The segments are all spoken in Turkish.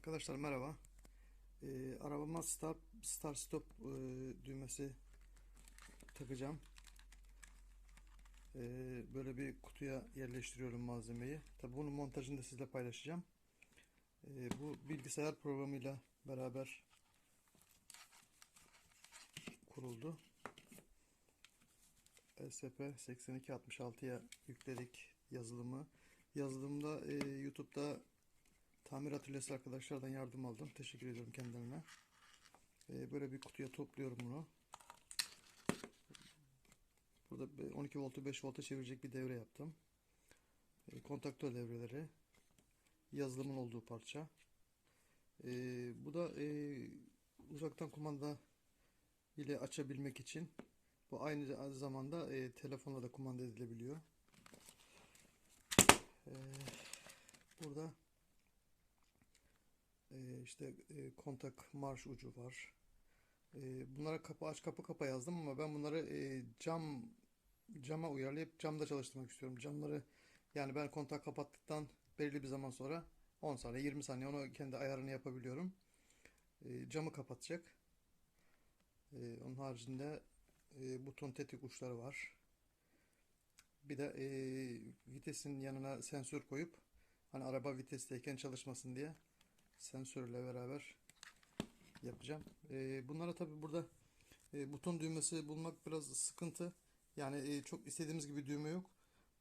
Arkadaşlar merhaba. Ee, arabama start, start stop e, düğmesi takacağım. Ee, böyle bir kutuya yerleştiriyorum malzemeyi. Tabi bunun montajını da sizle paylaşacağım. Ee, bu bilgisayar programıyla beraber kuruldu. ESP8266'ya yükledik yazılımı. Yazılımda e, YouTube'da Tamir atölyesi arkadaşlardan yardım aldım. Teşekkür ediyorum kendilerine. Ee, böyle bir kutuya topluyorum bunu. Burada 12 voltu 5 volta çevirecek bir devre yaptım. Ee, kontaktör devreleri. Yazılımın olduğu parça. Ee, bu da e, uzaktan kumanda ile açabilmek için. Bu aynı zamanda e, telefonla da kumanda edilebiliyor. Ee, burada işte e, kontak marş ucu var. Ee, bunlara kapı aç kapı kapa yazdım ama ben bunları e, cam cama uyarlayıp camda çalıştırmak istiyorum. Camları yani ben kontak kapattıktan belirli bir zaman sonra 10 saniye 20 saniye onu kendi ayarını yapabiliyorum. Ee, camı kapatacak. Onun haricinde e, buton tetik uçları var. Bir de e, vitesin yanına sensör koyup hani araba vitesteyken çalışmasın diye sensörle beraber yapacağım. E, bunlara tabi burada e, buton düğmesi bulmak biraz sıkıntı. Yani e, çok istediğimiz gibi düğme yok.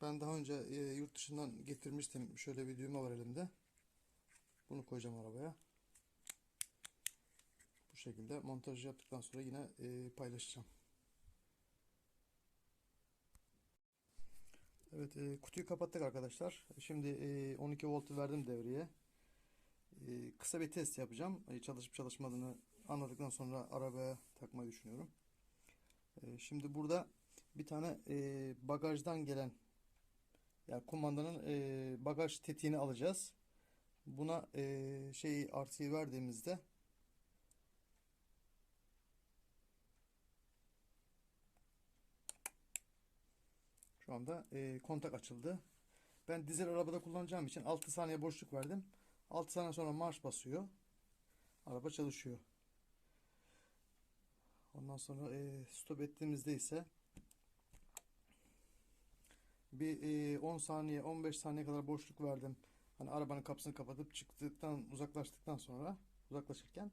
Ben daha önce e, yurt dışından getirmiştim. Şöyle bir düğme var elimde. Bunu koyacağım arabaya. Bu şekilde montaj yaptıktan sonra yine e, paylaşacağım. Evet e, kutuyu kapattık arkadaşlar. Şimdi e, 12 voltu verdim devreye. Ee, kısa bir test yapacağım. Ee, çalışıp çalışmadığını anladıktan sonra arabaya takmayı düşünüyorum. Ee, şimdi burada bir tane e, bagajdan gelen yani kumandanın e, bagaj tetiğini alacağız. Buna e, şeyi artıyı verdiğimizde şu anda kontak açıldı. Ben dizel arabada kullanacağım için 6 saniye boşluk verdim. 6 saniye sonra marş basıyor. Araba çalışıyor. Ondan sonra e, stop ettiğimizde ise bir e, 10 saniye 15 saniye kadar boşluk verdim. Hani arabanın kapısını kapatıp çıktıktan uzaklaştıktan sonra uzaklaşırken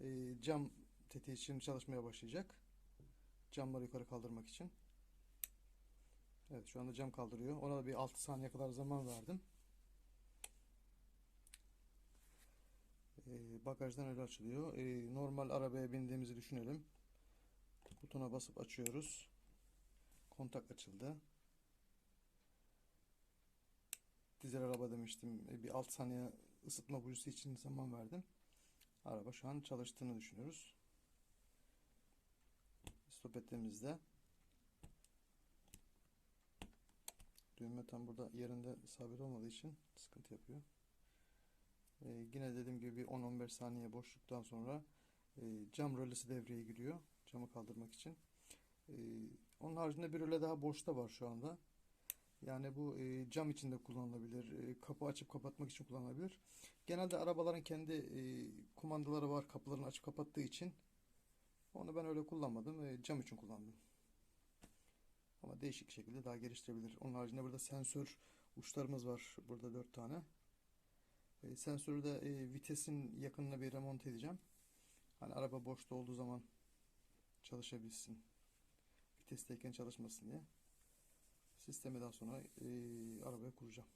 e, cam tetiği şimdi çalışmaya başlayacak. Camları yukarı kaldırmak için. Evet şu anda cam kaldırıyor. Ona da bir 6 saniye kadar zaman verdim. E, bagajdan öyle açılıyor. E, normal arabaya bindiğimizi düşünelim. Butona basıp açıyoruz. Kontak açıldı. Dizel araba demiştim. E, bir 6 saniye ısıtma buyusu için zaman verdim. Araba şu an çalıştığını düşünüyoruz. Stop ettiğimizde düğme tam burada yerinde sabit olmadığı için sıkıntı yapıyor. Ee, yine dediğim gibi bir 10-15 saniye boşluktan sonra e, cam rölesi devreye giriyor. Camı kaldırmak için. E, onun haricinde bir röle daha boşta var şu anda. Yani bu e, cam içinde kullanılabilir. E, kapı açıp kapatmak için kullanılabilir. Genelde arabaların kendi e, kumandaları var kapılarını açıp kapattığı için. Onu ben öyle kullanmadım. E, cam için kullandım. Ama değişik şekilde daha geliştirebilir. Onun haricinde burada sensör uçlarımız var. Burada 4 tane. E, sensörü de e, vitesin yakınına bir remont edeceğim. Hani araba boşta olduğu zaman çalışabilsin. Vitesteyken çalışmasın diye. Sistemi daha sonra e, arabaya kuracağım.